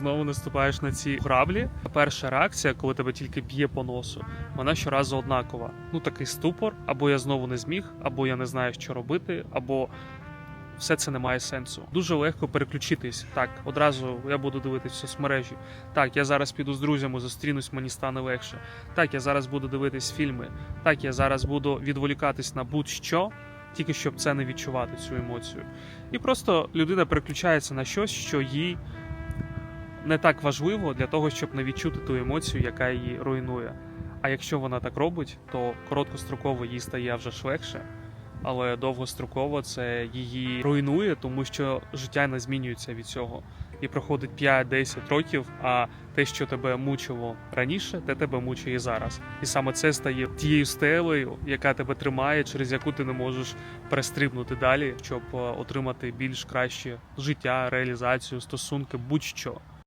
Знову наступаєш на ці граблі. Перша реакція, коли тебе тільки б'є по носу, вона щоразу однакова. Ну такий ступор, або я знову не зміг, або я не знаю, що робити, або все це не має сенсу. Дуже легко переключитись. Так, одразу я буду дивитись соцмережі. Так, я зараз піду з друзями, зустрінусь, мені стане легше. Так, я зараз буду дивитись фільми. Так, я зараз буду відволікатись на будь-що, тільки щоб це не відчувати цю емоцію. І просто людина переключається на щось, що їй не так важливо для того, щоб не відчути ту емоцію, яка її руйнує. А якщо вона так робить, то короткостроково їй стає вже ж але довгостроково це її руйнує, тому що життя не змінюється від цього. І проходить 5-10 років, а те, що тебе мучило раніше, те тебе мучає зараз. І саме це стає тією стелею, яка тебе тримає, через яку ти не можеш перестрибнути далі, щоб е, отримати більш краще життя, реалізацію, стосунки, будь-що.